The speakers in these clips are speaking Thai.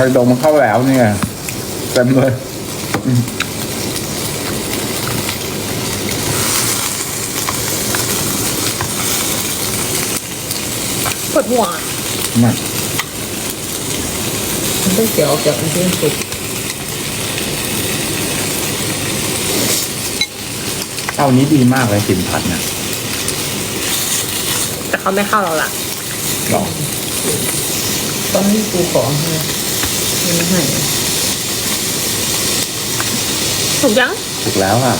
คอยดมเข้าแล้วเนี่ยเต็มเลยปวดหัวมามันต้องเสียออกจากมันที่สุกเต้านี้ดีมากเลยกลิ่นผัดเนี่ยแต่เขาไม่เข้าเราละหรอตอนนี้กูขอให้ ไม่ให้ถูกยังถูกแล้วอะ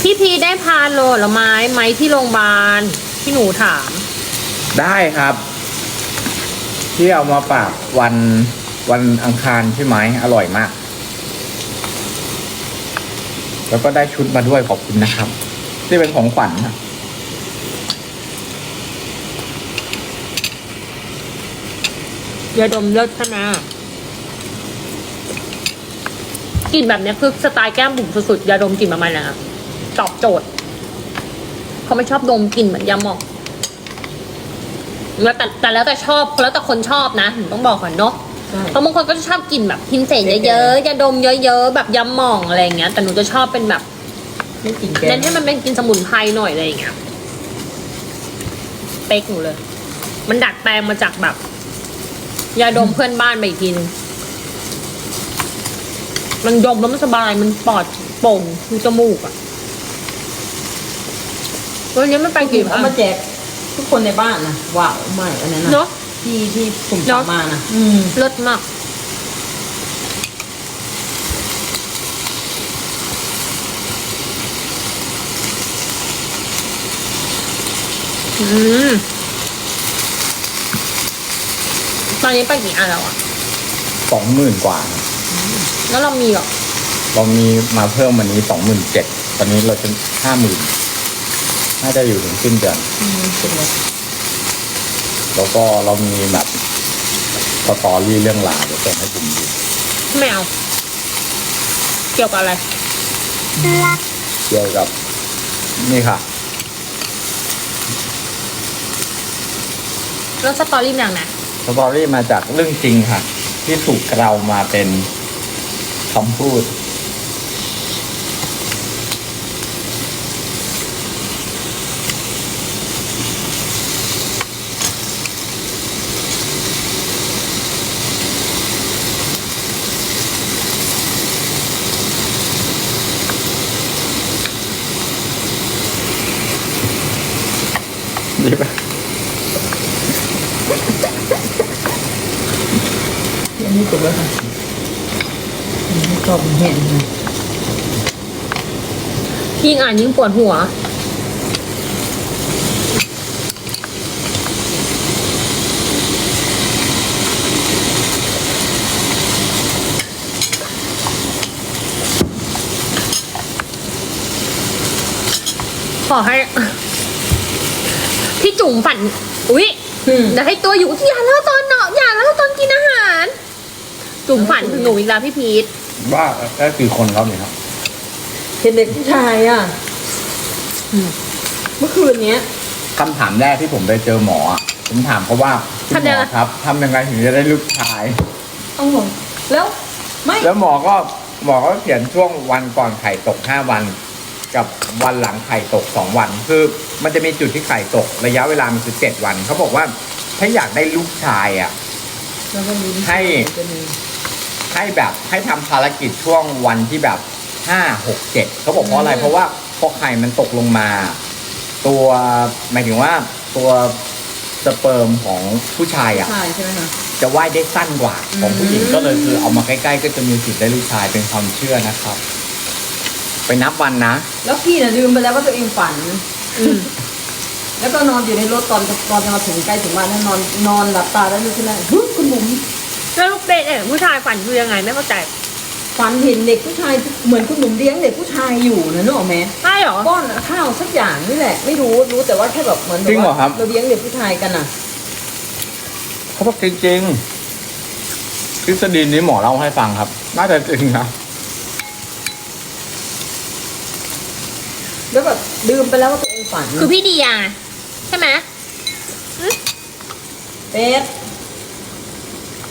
พี่พีได้พาโลละไม้ไหมที่โรงพยาบาลที่หนูถาม ได้ครับ ที่เอามาฝากวันวันอังคารใช่ไหมอร่อยมาก แล้วก็ได้ชุดมาด้วยขอบคุณนะครับ ที่เป็นของขวัญนะ ยาดมเลิศใช่ไหมกลิ่นแบบเนี้ยคือสไตล์แก้มบุ๋มสุดๆยาดมกลิ่นประมาณนั้นอะตอบโจทย์ เขาไม่ชอบดมกลิ่นเหมือนยาหมองแล้วแต่แต่แล้วแต่ชอบแล้วแต่คนชอบนะถึงต้องบอกก่อนเนาะใช่เพราะบางคนก็จะชอบกลิ่นแบบพินเศษเยอะๆยาดมเยอะๆแบบยาหมองอะไรอย่างเงี้ย แต่หนูจะชอบเป็นแบบไม่กินแกเน้นให้มันเป็นกลิ่นสมุนไพรหน่อยอะไรอย่างเงี้ยเป๊กหนูเลย มันดัดแปลงมาจากแบบ ยาดมเพื่อนบ้านไปอีกทีนึงมันดมแล้วมันสบายมันปลอดโปร่งคือจมูกอะวันนี้มันไปกี่เอามาแจกทุกคนในบ้านนะว้าวไม่อันนั้นนะเนาะ ที่ที่สุ่มเนจัอะบมานะอืมเลิศมาก อืม ตอนนี้ไปกี่อันแล้วอะสองหมื่นกว่า แล้วเรามีเหรอเรามีมาเพิ่มวันนี้สองหมื่นเจ็ดตอนนี้เราจะห้าหมื่นน่าจะอยู่ถึงสิ้นเดือน อืมเป็นไรแล้วก็เรามีแบบสตอรี่เรื่องราวเดี๋ยวส่งให้ผมดูไม่เอาเกี่ยวกับอะไร เกี่ยวกับ นี่ค่ะ แล้วสตอรี่อย่างไหน สตอรี่มาจากเรื่องจริงค่ะ ที่ถูกเรามาเป็นคำพูดปะ อันนี้จบแล้วค่ะอันนี้ชอบมันแห้งนะ ยิ่งอ่านยิ่งปวดหัว ขอให้ พี่จุ๋มฝัน อุ๊ยอืมเดี๋ยวให้ตัวอยู่อย่าเล่าตอนเนาะอย่าเล่าตอนกินอาหาร จุ๋มฝันถึงหนูอีกแล้วพี่พีทว่าแค่คือคนเขาเนี่ยครับ เห็นเด็กผู้ชายอะอืมเมื่อคืนเนี้ย คำถามแรกที่ผมไปเจอหมออะผมถามเขาว่าคุณทำหยังมไง อครับทำยังไงถึงจะได้ลูกชายต้องหงแล้วไม่แล้วหมอก็หมอก็เขียนช่วงวันก่อนไข่ตกห้าวัน กับวันหลังไข่ตกสองวัน คือมันจะมีจุดที่ไข่ตกระยะเวลามันคือเจ็ดวันเขาบอกว่าถ้าอยากได้ลูกชายอะ แล้วก็มีให้ จะมีให้แบบให้ทำภารกิจช่วงวันที่แบบ ห้าหกเจ็ดเขาบอกเพราะอะไรอืมเพราะว่าพอไข่มันตกลงมา ตัวหมายถึงว่าตัวสเปิร์มของผู้ชายอะ ใช่ใช่ไหมคะ จะว่ายได้สั้นกว่า ของผู้หญิงอืมก็เลยคือเอามาใกล้ๆ ก็จะมีสิทธิ์ได้ลูกชายเป็นความเชื่อนะครับ ไปนับวันนะ แล้วพี่น่ะลืมไปแล้วว่าตัวเองฝัน อืม แล้วก็นอนอยู่ในรถตอนตอนจะมาถึงใกล้ถึงบ้านแล้วนอนนอนหลับตาแล้วนึกขึ้นได้ฮึคุณบุ๋มแล้วลูกเด็กเนี่ยผู้ชายฝันคือยังไงไม่เข้าใจ ฝันเห็นเด็กผู้ชายเหมือนคุณบุ๋มเลี้ยงเด็กผู้ชายอยู่นะนึกออกไหมใช่เหรอ ป้อนข้าวสักอย่างนี่แหละ ไม่รู้รู้แต่ว่าแค่แบบเหมือนแบจริงเหรอว่าครับเราเลี้ยงเด็กผู้ชายกันอะ เขาบอกจริงๆทฤษฎีนี้หมอเล่าให้ฟังครับ น่าจะจริงครับแล้วแบบลืมไปแล้วว่าตัวเองฝันคือพี่เดียใช่ไหมเป็ด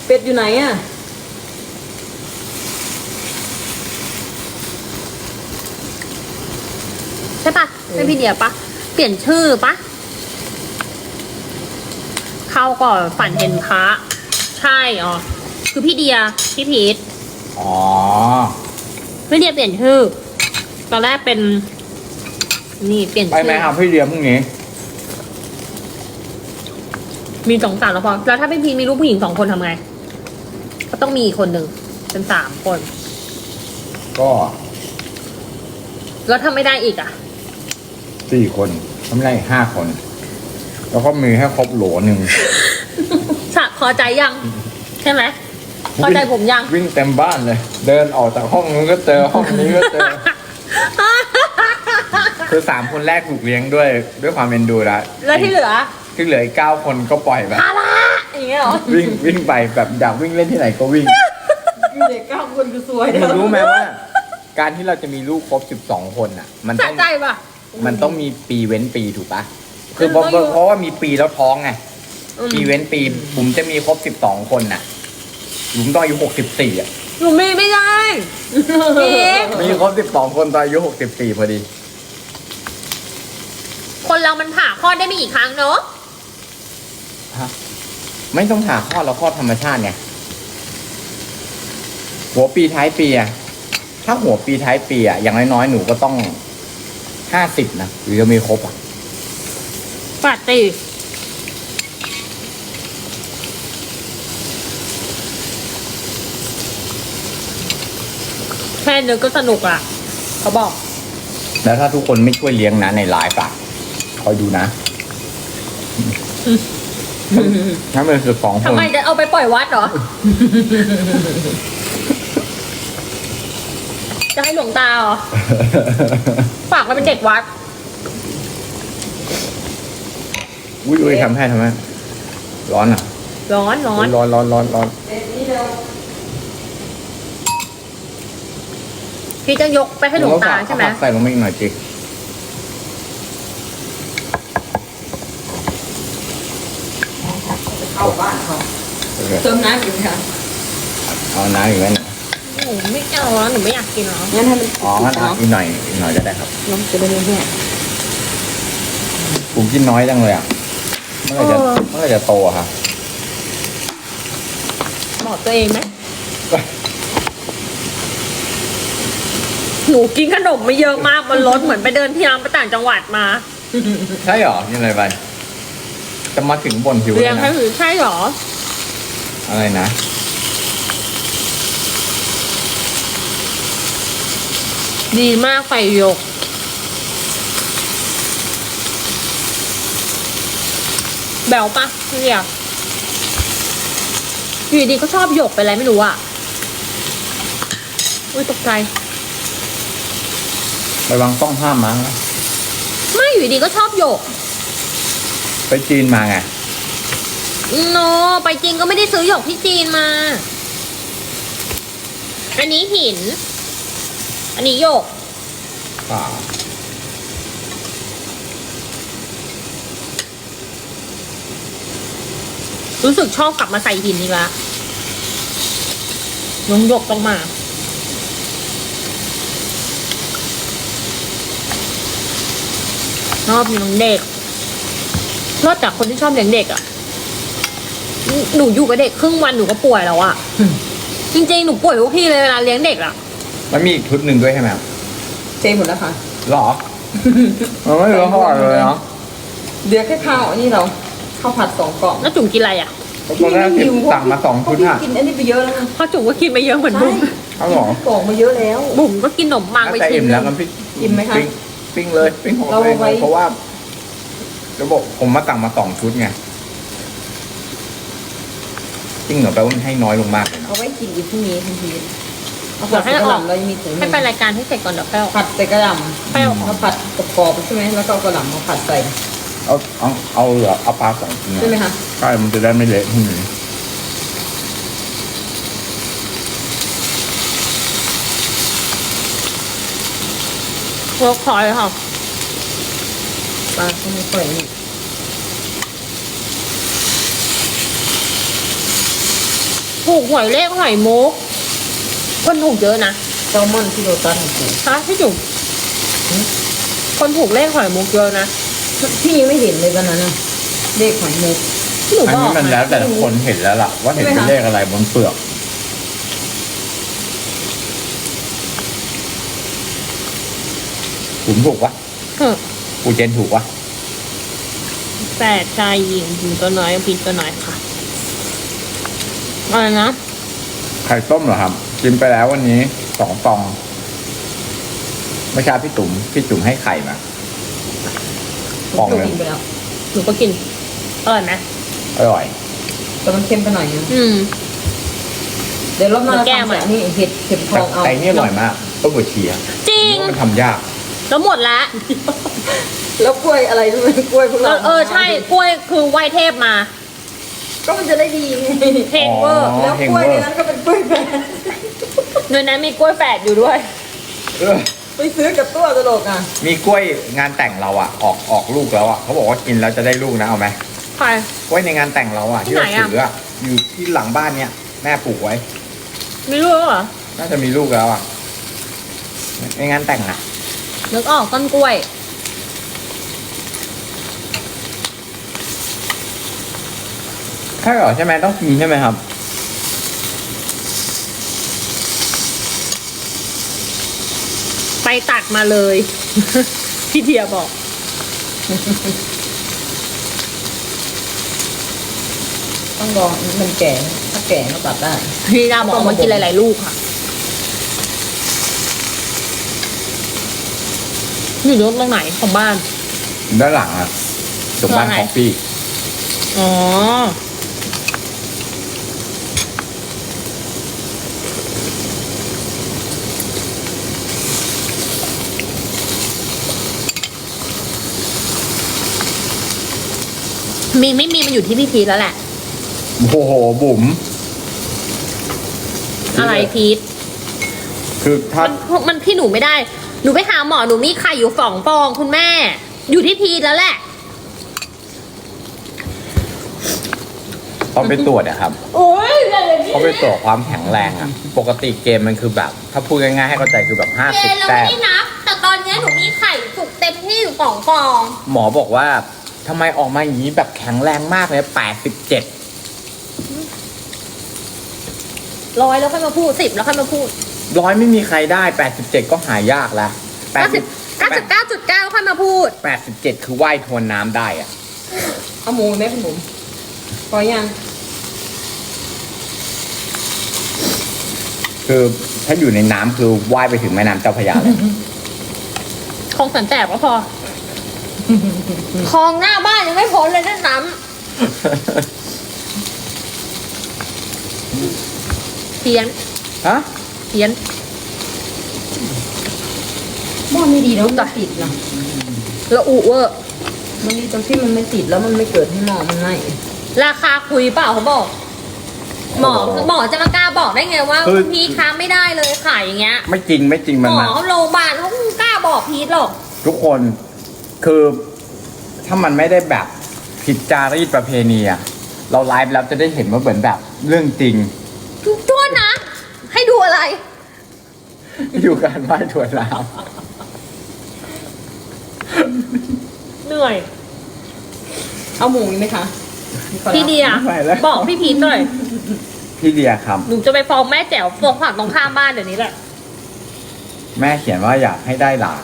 เป็ดอยู่ไหนอะ ใช่ปะใช่พี่เดียปะเปลี่ยนชื่อปะเข้าก่อนฝันเห็นพระใช่อ๋อคือพี่เดียพี่พีทอ๋อพี่เดียเปลี่ยนชื่อตอนแรกเป็น นี่เปลี่ยนไปชื่ไหมครับพี่เลี้ยงพรุ่งนี้ มีสองสามแล้วพอแล้วถ้าพี่พีทมีลูกผู้หญิงสองคนทำไง ก็ต้องมีอีกคนหนึ่งเป็นสามคน ก็แล้วถ้าไม่ได้อีกอะ สี่คนทำได้ห้าคน แล้วก็มีให้ครบโหลหนึ่งสะพอใจยัง ใช่ไหมพอใจผมยัง วิ่งเต็มบ้านเลย เดินออกจากห้องนู้นก็เจอห้องนี้ก็เจอ คือสามคนแรกถูกเลี้ยงด้วย ด้วยความเอ็นดูแล้วแล้วที่เหลือ ที่เหลืออีกเก้าคนก็ปล่อยแบบภาระอย่างเงี้ยเหรอวิ่งวิ่งไปแบบอยากวิ่งเล่นที่ไหนก็วิ่งมีเด็กเก้าคนคือสวยมึงรู้ไหมว่า การที่เราจะมีลูกครบสิบสองคนอะ มันสะต้องใจป่ะ มันต้องมีปีเว้นปีถูกปะคือเพราะมันต้องอยู่ เพราะว่ามีปีแล้วท้องไงอืมปีเว้นปีผมจะมีครบสิบสองคนน่ะผมต้องอายุหกสิบสี่อะหนูมีไม่ได้พี่มีครบสิบสองคนตอนอายุหกสิบสี่พอดี คนเรามันผ่าคลอดได้ไม่กี่ครั้งเนอะไม่ต้องผ่าคลอดแล้วคลอดธรรมชาติไงหัวปีท้ายปีอะถ้าหัวปีท้ายปีอะอย่างน้อยๆหนูก็ต้อง ห้าสิบนะหรือจะมีครบอะปาตีแค่นึกก็สนุกละเขาบอก แล้วถ้าทุกคนไม่ช่วยเลี้ยงนะในไลฟ์อะคอยดูนะถ้าเป็นสิบสองคทำนไมจะเอาไปปล่อยวัดเหรอ จะให้หลวงตาเหรอ ฝากไว้เป็นเด็กวัด อุ้ยอุ้ยทำให้ทำให้ร้อนอะ ร้อนร้อนร้อนร้อนร้อนร้อนเป็ดนี่เดียวพี่จะยกไปให้หลวงตาใช่ไหมเอผักใส่ลงไปอีกหน่อยจิเข้าบ้านเขาโอเคเติมน้ำอีกค่ะเอาน้ำอีกไหมเนี่ยหนูไม่เอาแล้วหนูไม่อยากกินแล้วงั้นให้มันอ๋องั้นเอาอีกหน่อยอีกหน่อยก็ได้ครับน้ำจะได้ไม่แห้งผมกินน้อยจังเลยอะเมื่อไหร่จะเมื่อไหร่จะโตอะครับบอกตัวเองไหมหนูกินขนมไม่เยอะมากมันลดเหมือนไปเดินที่ร้านไปต่างจังหวัดมา ใช่เหรอกินอะไรไปจะมาถึงบนหิวเลเรียงยให้นะหรือใช่เหรอ อะไรนะ ดีมากไฟหยก แบวปะพี่เรียกอยู่ดีก็ชอบหยกไปอะไรไม่รู้อะ อุ้ยตกใจระวังต้องห้ามมั้งไม่อยู่ดีก็ชอบหยก ไปจีนมาไง โน ไปจีนก็ไม่ได้ซื้อหยกที่จีนมา อันนี้หิน อันนี้หยกป่ารู้สึกชอบกลับมาใส่หินอีกแล้วน้องหยกต้องมา ชอบเลี้ยงเด็ก นอกจากคนที่ชอบเลี้ยงเด็กอะ่ะหนูอยู่กับเด็กครึ่งวันหนูก็ป่วยแล้วอะ่ะจริงๆ หนูป่วยทุกทีเลยเวลาเลี้ยงเด็กอะ่ะมันมีอีกชุดหนึ่งด้วยใช่ไหมครับเจหมดแล้วค่ะ หรอ มันไม่รู้เท่าไหร่เลยเนาะเดี๋ยวแค่ข้าวอันนี้เราข้าวผัดสองกล่องแล้วจุ๋มกินอะไรอะ่ะตอนแรกที่สั่งมาสองชุดพี่อะกินอันนี้ไปเยอะแล้วนะเพราะจุ๋มก็กินไปเยอะเหมือนใช่บุ๋มเอาเหรอกล่องมาเยอะแล้วบุ๋มก็กินขนมปังไปแต่ชิ้อิ่นมหนึแล้วงมันพี่อิ่มไหมคะปิ้งปิ้งเลยปิ้งของเราตัวเองไว้เลยเพราะว่าระบบผมมาสั่งมาสองชุดไงจริงเหรอแปลว่ามันให้น้อยลงมากเลยนะเอาไว้กินอีกพรุ่งนี้ทันที เอาผัดใส่กระหล่ำเรายังมีถุงหให้นึ่งไปรายการให้เสร็จก่อนเดี๋ยวค่อยเอาผัดใส่กระหล่ค่อยเอาำออเอากผัดกรอบๆใช่ไหมแล้วก็เอากระหล่ำมาผัดใส่เอาเอาเอาเหลือเอาปลาสองชิ้นใช่ไหมคะใช่มันจะได้ไม่เละที่นี้เวิร์กพอยต์ค่ะปลาก็ไม่ค่อยนี่ถูกหวยเลขหอยมุก คนถูกเยอะนะแซลมอนที่โรตัสของกูฮะพี่จุ๋มคนถูกเลขหอยมุกเยอะนะพี่ยังไม่เห็นเลยวันนั้นน่ะเลขหอยมุกที่หนูอันบอนี้กมันแล้วแต่คนเห็นแล้วล่ะ ว่าเห็นเป็นเลขอะไรบนเปลือก ผมถูกวะเฮ้อปูเจนถูกวะแปดชายหญิงหญิงตัวน้อยผิดตัวน้อยค่ะอะไรนะ ไข่ต้มเหรอครับ กินไปแล้ววันนี้สองฟองเมื่อเช้าพี่ตุ๋มพี่จุ๋มให้ไข่มาฟองถูกเลยกินไปแล้วหนูก็กินอร่อยไหมอร่อย แต่มันเค็มไปหน่อยนึงอืม เดี๋ยวรอบหน้าแก้ทำใหม่แบบนี้เห็ดเข็มทแต่องเอาแต่นี่อร่อยมากต้มบดชีอะจริงว่ามันทำยาก แล้วหมดละแล้วกล้วยอะไรด้วยกล้วยพวกเอเราอเออใช่กล้วยคือไหวเทพมา ก็มันจะได้ดีไงเฮงเวอร์อ๋อแล้วเฮงกล้วยเวอในร์นั้นก็เป็นกล้วยแปรในนั้นมีกล้วยแฝดอยู่ด้วย เออ ไปซื้อกับตัวตลกอะมีกล้วยงานแต่งเราอะ ออกออกลูกแล้วอะเขาบอกว่ากินแล้วจะได้ลูกนะเอาไหมใคร กล้วยในงานแต่งเราอะที่ที่เราไหนอะ ถืออะอยู่ที่หลังบ้านเนี้ยแม่ปลูกไว้ไม่รู้เหรอน่าจะมีลูกแล้วอะในงานแต่งอะนึกออกต้นกล้วย ใช่เหรอใช่ไหมต้องกินใช่ไหมครับ ไปตัดมาเลย พี่เทียบอก ต้องรอมันแก่ถ้าแก่ก็ตัดได้ พี่ดาบอกเอามากินหลาย ๆ ลูกค่ะอยู่รถตรงไหนของบ้าน ด้านหลังอะสมบ้านว่าไงคอฟฟี่ อ๋ มีไม่มีมันอยู่ที่พี่พีทแล้วแหละ โอ้โหบุ๋มอะไรพีทคือถ้ามันมันพี่หนูไม่ได้ หนูไปหาหมอหนูมีไข่อยู่สองฟองคุณแม่ อยู่ที่พีทแล้วแหละตอนไปตรวจอะครับโอ้ยอะไรเขาไปตรวจความแข็งแรงอะปกติเกมมันคือแบบ ถ้าพูดง่ายๆให้เข้าใจคือแบบห้าเจสิบนเราแต้ไม่มได้นับ แต่ตอนเนี้ยหนูมีไข่สุกเต็มที่อยู่สองฟอง หมอบอกว่าทำไมออกมาอย่างนี้แบบแข็งแรงมากเลยแปดสิบเจ็ดร้อยแล้วค่อยมาพูดสิบแล้วค่อยมาพูดร้อยไม่มีใครได้แปดสิบเจ็ดก็หายากแล้วแปดเก้าสิสิบบเก้าสิบเก้าจุดเก้าค่อยมาพูดแปดสิบเจ็ดคือว่ายทวนน้ำได้อะเอาหมูไหมคุณหมูพอยังคือถ้าอยู่ในน้ำคือว่ายไปถึงแม่น้ำเจ้าพระยาเลยคลองสันแสบก็พอ คลองหน้าบ้านยังไม่พ้นเลยด้วยซ้ำเพี้ยนฮะเพี้ยนหม้อไม่ดีแล้วมันติดนะแล้วอุเวอร์มันดีตรงที่มันไม่ติดแล้วมันไม่เกิดให้หม้อมันไหม้ราคาคุยเปล่าเขาบอก หมอหมอจะมากล้าบอกได้ไงว่าคือคุณพีทค้าไม่ได้เลยขายอย่างเงี้ย ไม่จริงไม่จริงหมันมอมาเขาโรงพยาบาลเขาไม่กล้าบอกพีทหรอก ทุกคน คือถ้ามันไม่ได้แบบผิดจารีตประเพณีอะเราไลฟ์แล้วจะได้เห็นว่าเหมือนแบบเรื่องจริงโทษนะ ให้ดูอะไร อยู่การว่ายทวนน้เหนื่อย เอาหมูอีกไหมคะมีขอรับพี่เดียำไปแล้ว บอกพี่พีทหน่อย พี่เดียครับ หนูจะไปฟ้องแม่แจ๋วฟ้องผักตรงข้ามบ้านเดี๋ยวนี้แหละ แม่เขียนว่าอยากให้ได้หลาน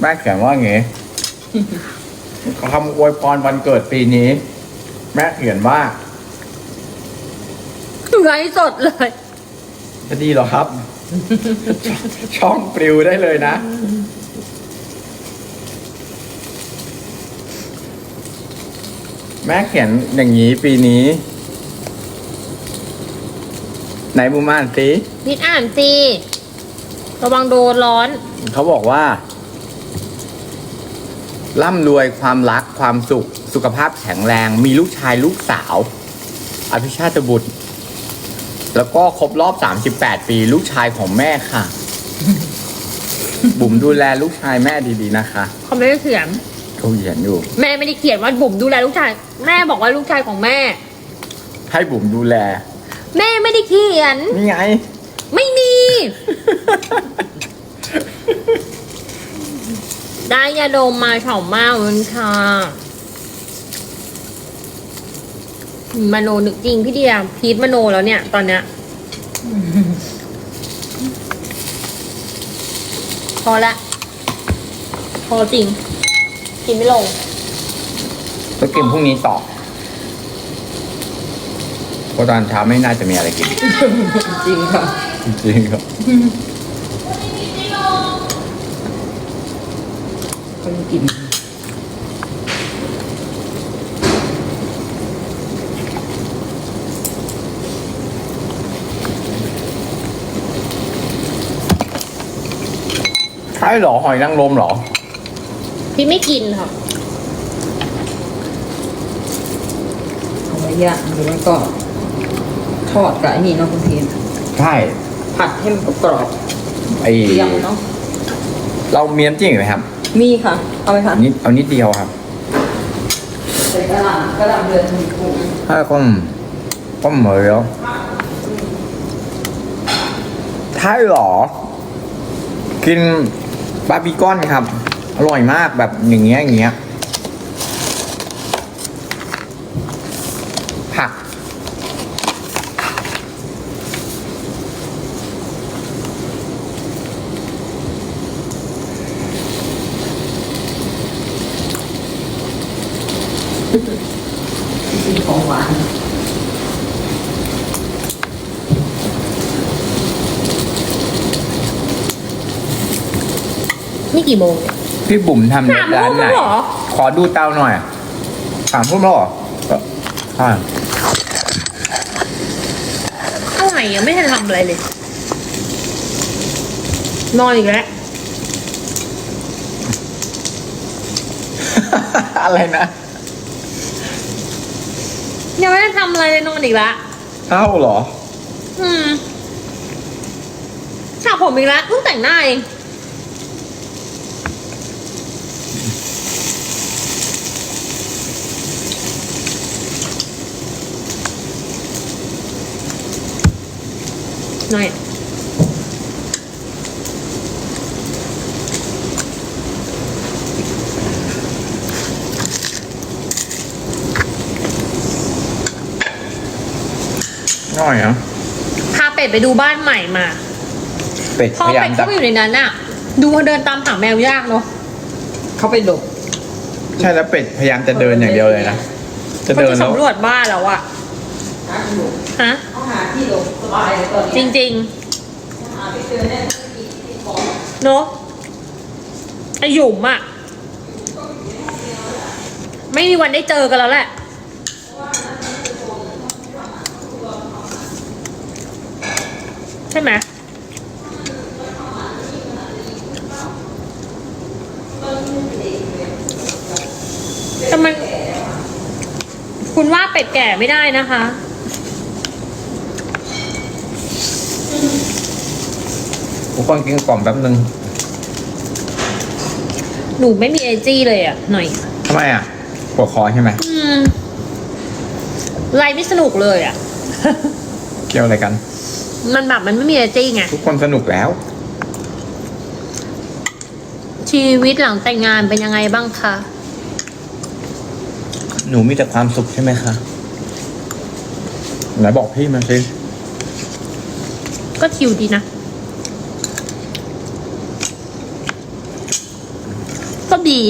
แม่เขียนว่าไง คำอวยพรวันเกิดปีนี้ แม่เขียนว่าไร้สดเลยจะดีเหรอครับ ช่องปลิวได้เลยนะ แม่เขียนอย่างนี้ปีนี้ ไหนบูมอ่านสินิดอ่านสิระวังโดนร้อน เขาบอกว่า ร่ำรวยความรักความสุข สุขภาพแข็งแรง มีลูกชายลูกสาว อภิชาติบุตร แล้วก็ครบรอบ 38 ปีลูกชายของแม่ค่ะ บุ๋มดูแลลูกชายแม่ดีๆนะคะเขาไม่ได้เขียนเขาเขียนอยู่ แม่ไม่ได้เขียนว่าบุ๋มดูแลลูกชาย แม่บอกว่าลูกชายของแม่ ให้บุ๋มดูแล แม่ไม่ได้เขียน นี่ไง ไม่มี ได้ยาดมมาสองมาวันค่ะมโนนึกจริงพี่เดียพีทมโนแล้วเนี่ย ตอนเนี้ยพอละ พอจริง กินไม่ลงก็กินพรุ่งนี้ต่อเพราะตอนเช้าไม่น่าจะมีอะไรกิน จริงค่ะ จริงครับ คนกินใช่เหรอหอยนางรมเหรอ พี่ไม่กินค่ะเอาไว้ย่างหรือไม่ก็ทอดกับไอ้นี่เนาะคุณเทียนใช่ ผัดให้มันกรอบไอๆเตรียมเนาะ เราเมียนจริงไหมครับ มีค่ะ เอาไปค่ะนิดเอานิดเดียวครับใส่กระหล่ำกระหล่ำเดือนมีกุ้งถ้าก็ก็เหมือนแล้วใช่เหรอ กินบาร์บีคอนครับ อร่อยมากแบบอย่างเงี้ยอย่างเงี้ยผัก กินของหวาน นี่ กี่โมงเนี่ย พี่บุ๋มทำเล็บร้านไหน สามทุ่มแล้วเหรอ ขอดูเตาหน่อยสามทุ่มแล้วเหรอก็ใช่อะไรยังไม่ทันทำอะไรเลย นอนอีกแล้วอะไรนะยังไม่ได้ทำอะไรเลยนอนอีกแล้วเอ้าเหรอ อืมสระผมอีกแล้วเพิ่งแต่งหน้าเอง หน่อยน้อยเหรอพาเป็ดไปดูบ้านใหม่มาเป็ดพอพยายาเป็มดจะเข้าไปอยู่ในนั้นน่ะดูเดินตามหาแมวยากเนาะเข้าไปหลบใช่แล้วเป็ดพยายามจะเดินอย่างเดียวเลยนะจะเขาเดินจะแล้วสำรวจบ้านแล้วอะหาที่หลบฮะ จริงจอแน่ที่ที่ของๆเนาะไอหยุ่มอะไม่มีวันได้เจอกันแล้วแหละใช่ไหมแต่มันคุณว่าเป็ดแก่ไม่ได้นะคะ ทุกคนกินกล่อมแป๊บนึงหนูไม่มีไอจีเลยอะหน่อย ทำไมอะปวดคอใช่ไหมอืมไลฟ์ไม่สนุกเลยอะเกี่ยวอะไรกัน มันแบบมันไม่มีไอจีไง ทุกคนสนุกแล้ว ชีวิตหลังแต่งงานเป็นยังไงบ้างคะ หนูมีแต่ความสุขใช่ไหมคะไหนบอกพี่มาสิก็ชิวดีนะ ดี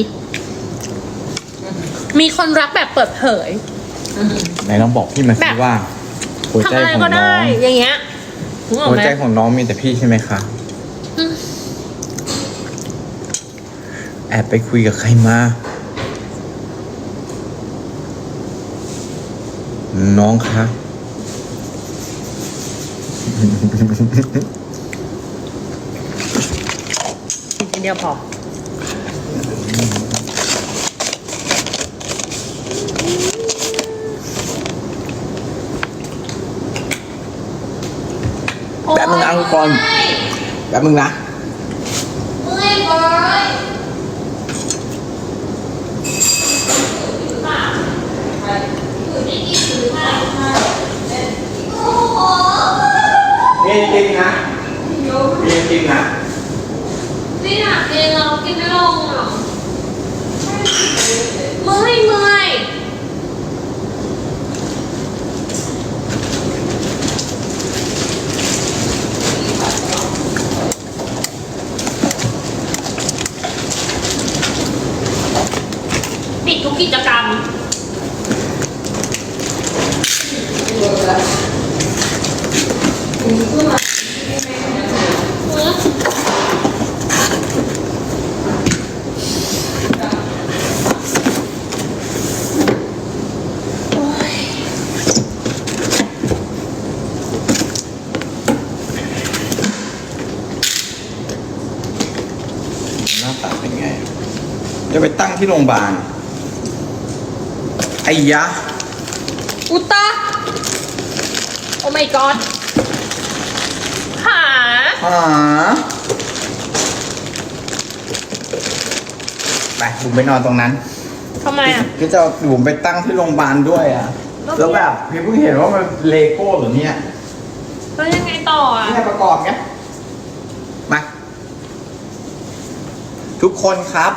มีคนรักแบบเปิดเผย ไหนลองบอกพี่มาสิแบบ ว่าหัวทำใจอะไรของก็น้ได้องอย่างเงี้ยนึกออกหัวไหมใจของน้องมีแต่พี่ใช่ไหมคะอืมแอบไปคุยกับใครมา น้องคะ กินเดียวพอ แป๊บนึงนะทุกคนแป๊บนึงนะเมื่อยบอยเริงนะมีจริงนะนี่หนักเองเรากินไม่ลงอะเมื่อยเมื่อย ปิดทุกกิจกรรม หน้าตาเป็นไง จะไปตั้งที่โรงพยาบาล อ้ยะ อุตตาโอ้ my god หา หา ไปบุ๋มไปนอนตรงนั้น ทำไมอะ พี่จะเอาบุ๋มไปตั้งที่โรงพยาบาลด้วยอะ แล้วพี่ แล้วแบบพี่เพิ่งเห็นว่ามันเลโก้เหรอเนี่ยแล้วยังไงต่ออะ เนี่ยประกอบไงมา ทุกคนครับ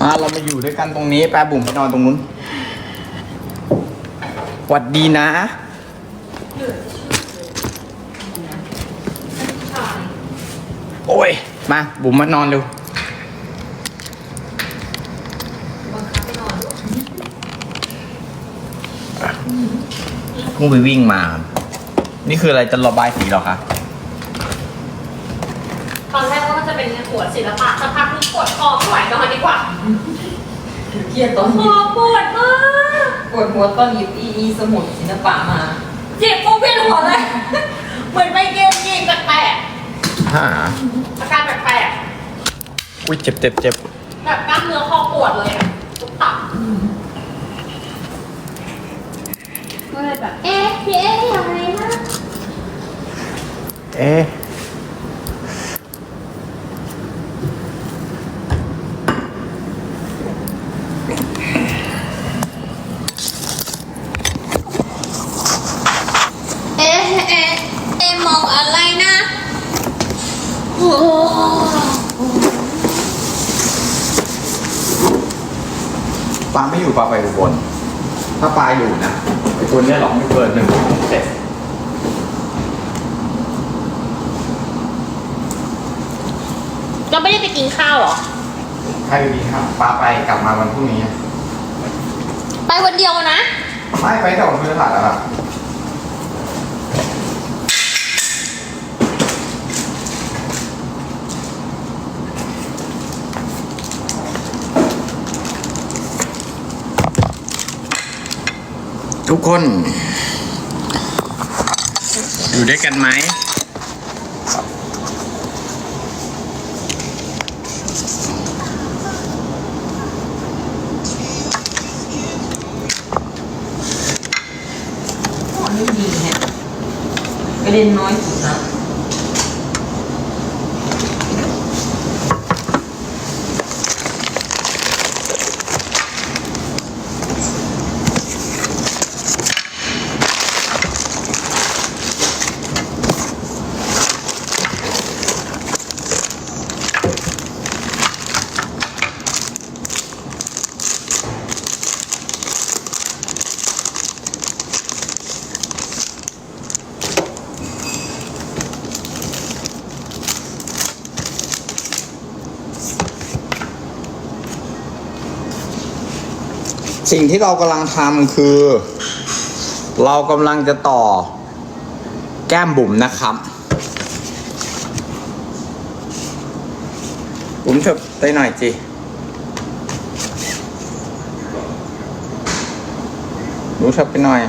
มาเรามาอยู่ด้วยกันตรงนี้แปรบุ๋มไปนอนตรงนู้นหวัดดีนะ โอ้ย มาบุ๋มมานอนเร็วเพิ่งไปวิ่งมา นี่คืออะไรจะระบายสีเหรอคะ ตอนแรกว่าจะ เป็นขวดศิลปะสักพักนึงปวดคอไม่ไหวนอนดีกว่าเครียดตอนคหยิอบปวดมากปวดหัวตอนหยิบอีอีสมุดศิลปะมาเจ็บปุ๊บเวียนหัวเลยเหมือนไปเกมยิงแปลกฮ่าๆอาการแปลกอุ้ยเจ็บเจ็บเจ็บๆแบบกล้ามเนื้อคอปวดเลยอะทุกตับก็เลยแบบเอ๊ะพี่เอ๊ะยังไงนะเอ๊ะ เอ๊ะเอ๊ะเอ๊ะมองอะไรนะโอ้ ปลาไม่อยู่ปลาไปอุบลถ้าปลาอยู่นะ ไอตัวเนี้ยหรอกไม่เกินหนึ่งเสร็จเราไม่ได้ไปกินข้าวเหรอ ใครดีครับปลาไปกลับมาวันพรุ่งนี้ ไปวันเดียวนะ ไม่ไปแต่วันพฤหัสแล้วครั ทุกคน อยู่ด้วยกันไหมอันนี้ดีฮะกระเด็นน้อย งที่เรากำลังทำคือ เรากำลังจะต่อแก้มบุ๋มนะครับบุ๋มเถอะไปหน่อยจีหนูเถอะไปหน่อย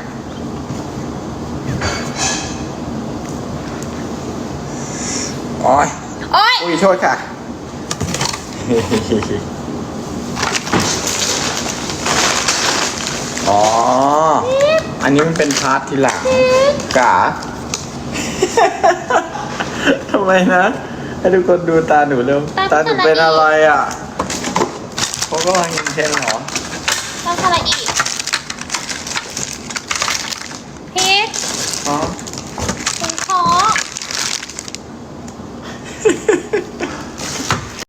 โอ้ยโอ๊ยอุ้ยโทษค่ะ อ๋อ อันนี้มันเป็นพาร์ททีหลังกาทำไมนะ ให้ทุกคนดูตาหนูเร็ว ตาหนูเป็นอะไรอะเขากำลังยิงเทนเหรอ